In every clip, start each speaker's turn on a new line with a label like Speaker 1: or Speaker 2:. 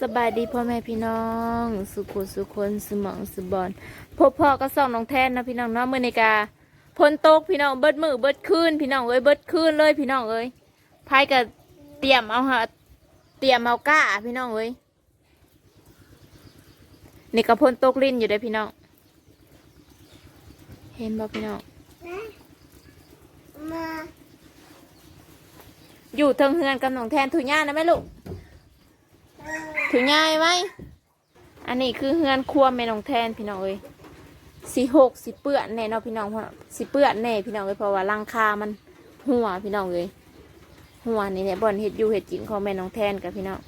Speaker 1: สบายดีพ่อแม่พี่น้อง สุขุสุคนสมองสุบอนพบพ่อก็ส่องน้องแทนนะพี่น้องเนาะมือในกาพนตกพี่น้องเบิดมือเบิดคืนพี่น้องเอ้ยเบิดคืนเลยพี่น้องเอ้ยพายก็เตรียมเอาหาเตรียมเอาก้าพี่น้องเอ้ยนี่ก็พนตกลิ้นอยู่เด้อพี่น้อง เห็นบ่พี่น้อง
Speaker 2: มา
Speaker 1: อยู่เทิงเฮือนกับน้องแทนถุย่านะแม่ลูก ถุย่ายไหม อันนี้คือเฮือนครัวแม่น้องแทนพี่น้องเอ้ยสีหกสีเปื้อนแน่เนาะพี่น้องเพราะสีเปื้อนแน่พี่น้องเอ้ยเพราะว่ารังคามันหัวพี่น้องเอ้ยหัวนี่เนี่ยบ่อนเห็ดอยู่เห็ดกินของแม่น้องแทนกับพี่น้อง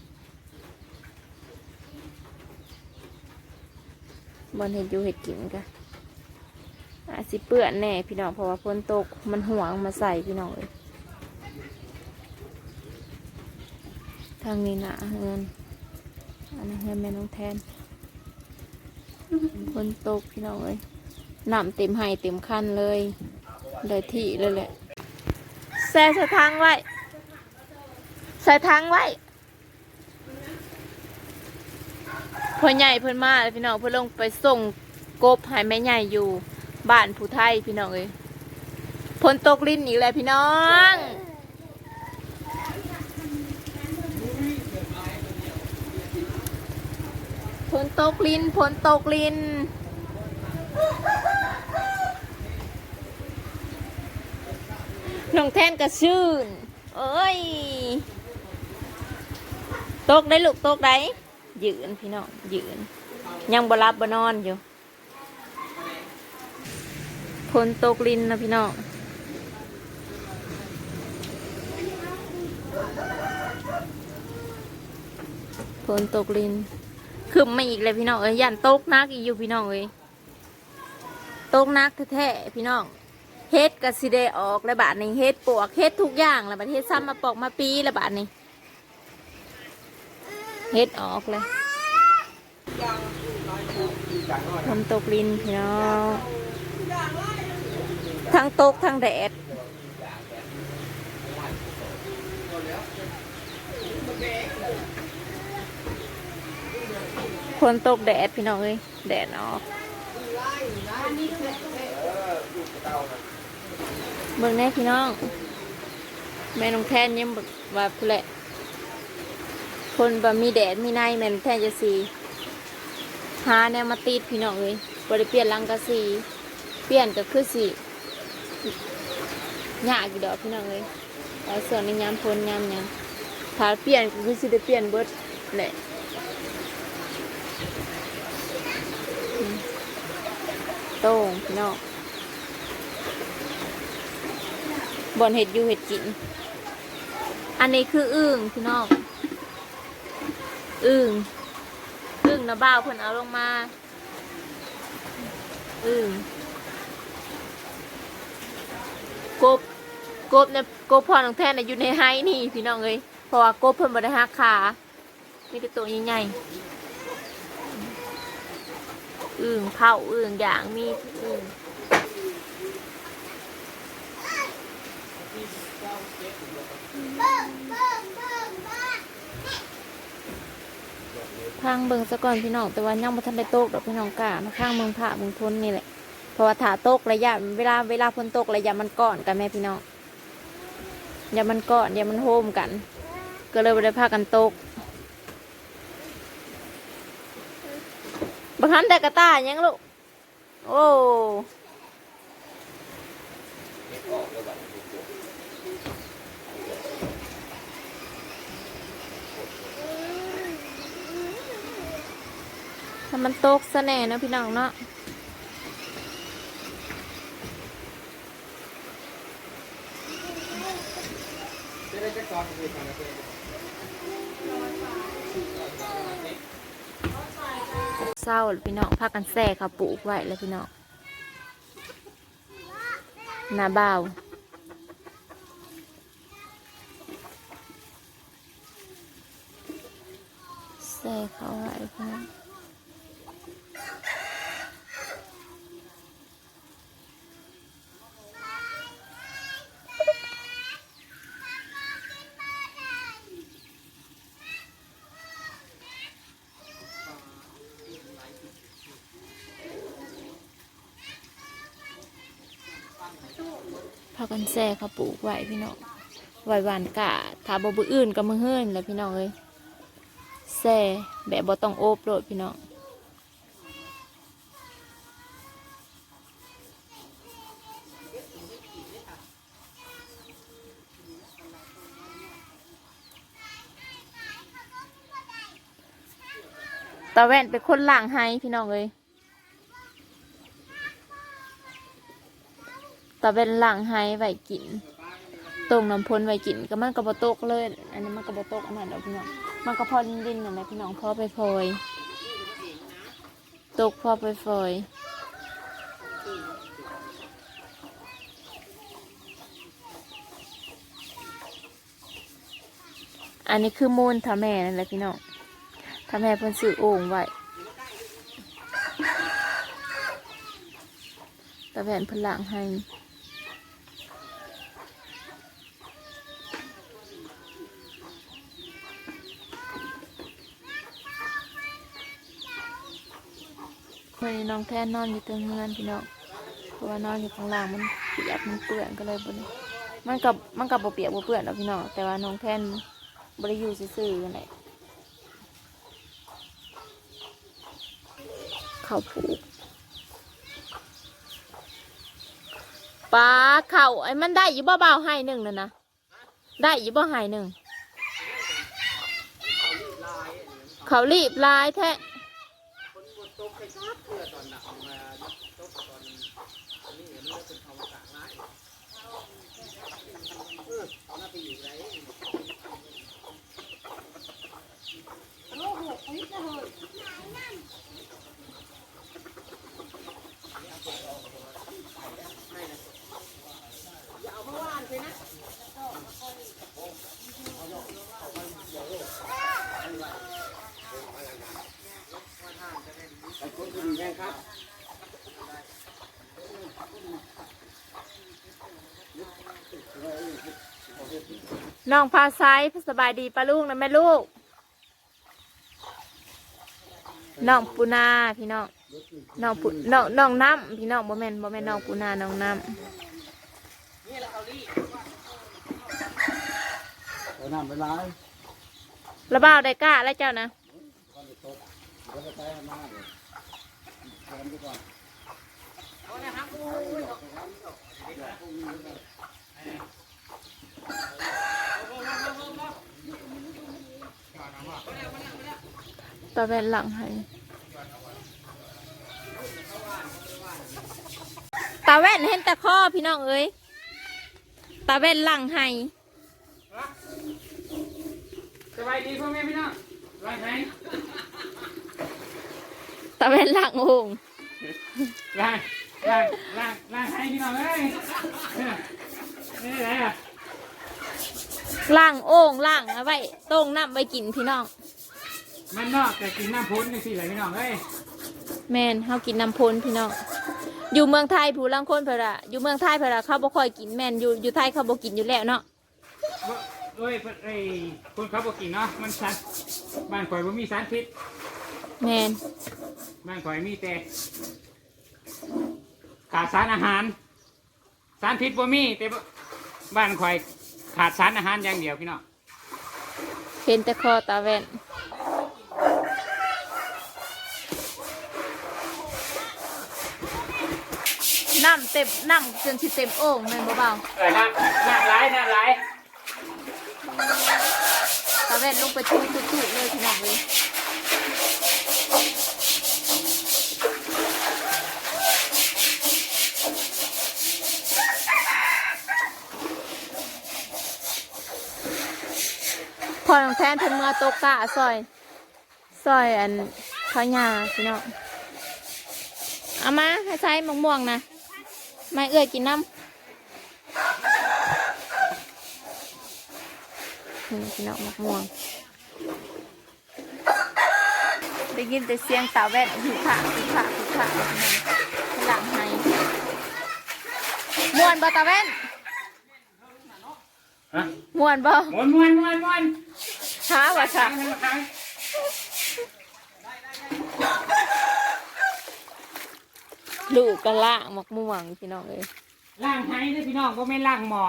Speaker 1: บ่อนเห็ดอยู่เห็ดกินกันอาสิเปื้อนแน่พี่น้องเพราะว่าฝนตกมันหัวเอามาใส่พี่น้องเอ้ยทางนี้นะเฮือน นี่ยแม่น้องแทนฝนตกพี่น้องเอ้ยน้ำเต็มไห้เต็มคันเลยได้ที่เลยแหละแซ่ใส่ทางไว้ใส่ทางไว้พ่อใหญ่เพิ่นมาแล้วพี่น้องเพิ่นลงไปส่งกบให้แม่ใหญ่อยู่ บ้านผู้ไทยพี่น้องเอ้ยฝนตกลิ้นอีกแล้วพี่น้อง ฝนตกลินฝนตกลิน น้องแทนกระชื่น เอ้ย ตกได้ลูกตกได้ยืนพี่น้องยืน ยังบ่รับบนอนอยู่ฝนตกลินนะพี่น้องฝนตกลิน ขึ้นมาอีกเลยพี่น้องเอ้ยยันตกนักอีกอยู่พี่น้องเอ้ยตกนักแท้ๆพี่น้องเฮ็ดกะสิเดออกแล้วบาทนี้เฮ็ดปวกเฮ็ดทุกอย่างแล้วบาดเฮ็ดซ้ำมาปอกมาปีแล้วบาทนี้เฮ็ดออกเลยฝนตกลินพี่น้องทั้งตกทั้งแดด ฝนตกแดดพี่น้องเอ้ยแดดออกเบิ่งแน่พี่น้อง แม่น้องแทนยังบอกว่าพูนแหละ คนบ่มีแดดมีในแม่น้องแทนจะสีหาแนวมาติดพี่น้องเอ้ยบ่ได้เปลี่ยนรังกะสีเปลี่ยนก็คือสีหยากี่ดอกพี่น้องเอ้ยแต่ส่วนในยามพลยามยังถ้าเปลี่ยนก็คือสิได้เปลี่ยนเบิดแหละ โต้งพี่น้องบอนเห็ดอยู่เห็ดกิน อันนี้คืออึ่งพี่น้องอึ่งอึ่งนะบ่าวเพิ่นเอาลงมาอึ่งกบกบเนี่ยกบพอน้องแท่นน่ะอยู่ในไฮนี่พี่น้องเอ้ยเพราะว่ากบเพิ่นบ่ได้หักขามีแต่ตัวใหญ่ๆ อึ่งเผาอึ่งอย่างมีอึ่งข้างเบิงซะก่อนพี่น้องแต่ว่ายังบ่ทันได้ตกดอกพี่น้องกะมาข้างเมืองผ่าเมืองทนนี่แหละเพราะว่าถ้าตกระยะเวลาเวลาฝนตกระยะมันก่อนกันแม่พี่น้องอย่ามันก่อนอย่ามันโฮมกัน ก็เลยบ่ได้พากันตก บังคันแต่กระต่ายยังลูก โอ้ถ้ามันตกซะแน่นะพี่น้องเนาะเเศร้าพี่น้องพากันแส่เขาปลูกไว้แล้วพี่น้องนาบ่าวแส่เขาไว้พี่น้อง พากันแซ่เขาปลูกไว้พี่น้องไว้หวานกะถ้าบ่บืออื่นก็มือเฮิรนแหละพี่น้องเอ้ยแซ่แบบบ่ต้องโอบโลดพี่น้องตาแว่นเป็นคนล่างให้พี่น้องเอ้ย ตะเวนหลังไฮไว้กินตรงน้ำพ้นไว้กินก็มันก็บ่ตกเลย อันนี้มันก็บ่ตกอันนั้นดอกพี่น้องมันก็พอดินดินนั่นแหละพี่น้องพอไปพลอยตกพอไปพลอยอันนี้คือมูลทาแม่นั่นแหละพี่น้องทาแม่เพิ่นซื้อโอ่งไว้ตะแวนเพิ่นล้างให้ นนี้น้องแท่นนอนอยู่เตียงเงินพี่น้องเพราะว่านอนอยู่ข้างล่างมันเปียกมันเปื้อนก็เลยบนมันกับมันกับบ่เปียกบ่เปื้อนหรอกพี่น้องแต่ว่าน้องแท่นบริยูซื่อๆกันแหละเขาผูกปลาเข่าไอ้มันได้อยู่บ่เบาๆให้หนึ่งนะนะได้อยู่บ่ให้หนึ่งเขารีบลายแท้ ตอนหนักมาลดตอ
Speaker 2: นนี้มันเริ่มเป็นภาวะ
Speaker 1: งพาไซสบายดีปะลูกนะแม่ลูก น้องปูนาพี่น้อง น้องปูน้องน้องน้ำพี่น้องบ่แม่นบ่แม่นน้องปูนาน้องน้
Speaker 2: ไปน้ำไปร้ายำ
Speaker 1: ระบ้าวได้กล้าแล้วเจ้านะ
Speaker 2: ก่อนจะ ตกเดี๋ยวไปไปมาเลยเตรียมไปก่อน
Speaker 1: ตะแวนหลังให้ตาแว่นเห็นแต่ข้อพี่น้องเอ้ยตาแว่นหลังให้
Speaker 3: สบายดีพ่อแม่พี่น้องสบายไหม
Speaker 1: ตาแว่นหลังโอ่ง
Speaker 3: ล่างล่างล่างล่างให้พี่น้องเอ้ยนี่ไหนอะ
Speaker 1: หลังโอ่งหลังเอาไว้ต้งน้ำไว้กินพี่น้อง
Speaker 3: มันนอกแต่กินน้ำพุ้นจังสี่เลยพี่น้องเอ้ย
Speaker 1: แมนเฮากินน้ำพ้นพี่น้อง อยู่เมืองไทยผู้ลังคนเพนละอยู่เมืองไทยเพนละเขาบ่ค่อยกินแมนอยู่อยู่ไทยเขาบ่กินอยู่แล้วเนาะ
Speaker 3: บ่เอ้ยเพิ่นเอ้ยคนเขาบอกกินเนาะมันสันบ้านข่อยบ่มีสารพิษ
Speaker 1: แมน
Speaker 3: บ้านข่อยมีแต่ขาดสารอาหาร สารพิษบ่มีแต่บ่บ้านข่อย ขาดสารอาหารอย่างเดียวพี่น้อง
Speaker 1: เห็นแต่คอตาแว่นน้ำเต็มน้ำจนสิเต็มโอ่งแม่นบ่เบา
Speaker 3: เออน้ำน้ำไหลน้ำไหล
Speaker 1: ตาแว่นลงไปทุทุๆเลยพี่น้องเลย อน้องแทนเพิ่นเมื่อตกกะซอยซอยอันข้าวหญ้าพี่น้องเอามาให้ใช้มะม่วงนะไม่เอื้อยกินน้ำนี่พี่น้องมะม่วงได้ยินแต่เสียงตาแว่นหูผาหูผาหูผาหลังให้มวนบ่ตาแว่น
Speaker 3: ฮะ
Speaker 1: มวนบ่
Speaker 3: ม้วนม้วนม้วนม้วน
Speaker 1: ช้าว่ะช้า
Speaker 3: ทางทางทาง
Speaker 1: ลูกกระล่างมะม่วงพี่น้องเอ้ย
Speaker 3: ล่างไห้เลยพี่น้องก็ไม่นล่างหมอ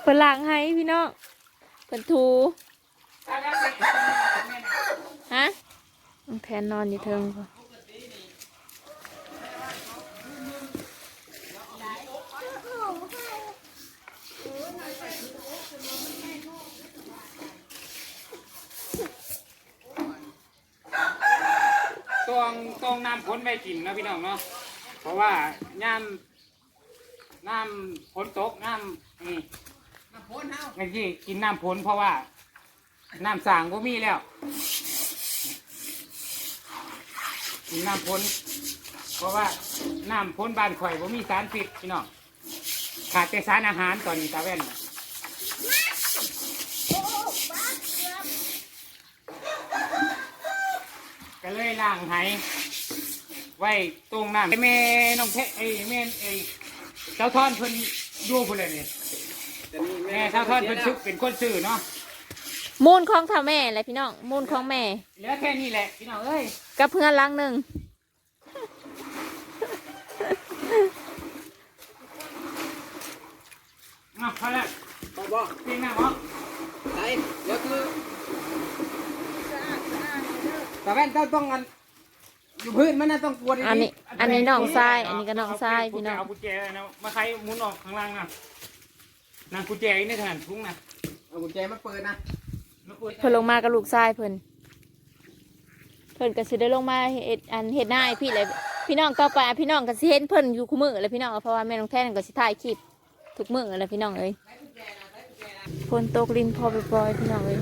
Speaker 1: เพิ่นล้างให้พี่น้องเพิ่นทูฮะน้องแทนนอนอยู่เทิงพ่อ
Speaker 3: ตวงตวงน้ำพ้นไปกินนะพี่น้องเนาะเพราะว่าย่ำน้ำพ้นตกน้ำนี่น้ำพ้นเฮาไม่ใช่กินน้ำพ้นเพราะว่าน้ำสางก็มีแล้ว กินน้ำพ้นเพราะว่าน้ำพ้นบ้านข่อยบ่มีสารพิษพี่น้องขาดแต่สารอาหารตอนนี้ตาแว่นน่ะก็เลยล้างไหไว้ตรงน้ำแม่น้องเพไอ้แม่ไอ้เจ้าท่อนเพิ่นดูพุ่นเลยนี่แม่เจ้าท่อนเพิ่นซึกเป็นคนซื่อเนาะ
Speaker 1: มูลของท่าแม่แหละพี่น้องมูลของแม่
Speaker 3: เหลือแค่นี้แหละพี่น้องเอ้ย
Speaker 1: กับเพื่อนหลังหนึ่ง
Speaker 3: มาพอแล้ว
Speaker 2: พอบอก
Speaker 3: จริงนะหมอ
Speaker 2: ไหนเดี๋ยวคือ แต่แว่นเจ้าต้องกันอยู่พื้นมันน่ะต้องกลัวดีๆ
Speaker 1: อันนี้ อันนี้น้องทราย อันนี้ก็น้องทรายพี่น้อง
Speaker 3: เอากุญแจนะมาใครหมุนออกข้างล่างนะนางกุญแจนี่ขนาดทุ่งนะ
Speaker 2: เอากุญแจมาเปิดนะ
Speaker 3: มาเปิด
Speaker 1: เพิ่นลงมากับลูกทรายเพิ่นเพิ่นก็สิได้ลงมาเฮ็ดอันเฮ็ดหน้าให้พี่เลยพี่น้องต่อไปอะพี่น้องก็สิเห็นเพิ่นอยู่คู่มือเลยพี่น้องเพราะว่าแม่น้องแท้นก็สิถ่ายคลิปทุกมื้อเลยพี่น้องเอ้ยฝนตกลินพอไปปล่อยๆพี่น้องเอ้ย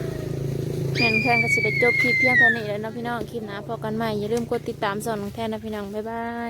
Speaker 1: แทนแทนก็จะได้จบคลิปเพียงเท่านี้แล้วนะพี่น้องคลิปหน้าพอกันใหม่อย่าลืมกดติดตามสอนของแทนนะพี่น้องบ๊ายบาย